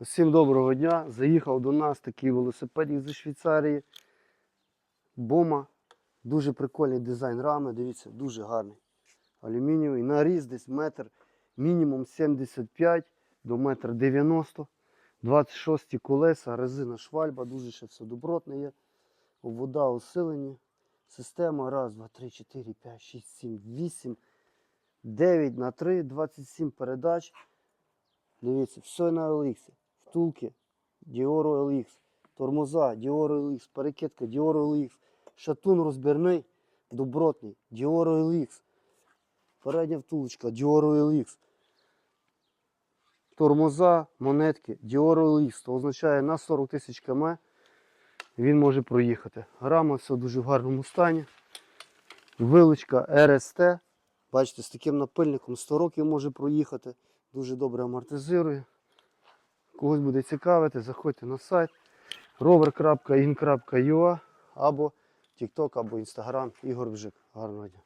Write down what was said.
Всім доброго дня. Заїхав до нас такий велосипедик зі Швейцарії. Бома. Дуже прикольний дизайн рами. Дивіться, дуже гарний. Алюмінієвий. Наріз десь метр, мінімум 75 до метр 90. 26 колеса, резина швальба, дуже ще все добротне є. Вода усилені. Система. Раз, два, три, чотири, п'ять, шість, сім, вісім, 9 на 3, 27 передач. Дивіться, все на LX. Втулки Dior LX, тормоза Dior LX, перекидка Dior LX, шатун розбірний, добротний, Dior LX, передня втулочка Dior LX. Тормоза, монетки Dior LX. То означає на 40 тисяч км він може проїхати. Рама все дуже в гарному стані. Вилочка RST. Бачите, з таким напильником 100 років може проїхати. Дуже добре амортизує. Когось буде цікавити, заходьте на сайт rover.in.ua або TikTok, або Instagram Ігор Бжик. Гарного дня.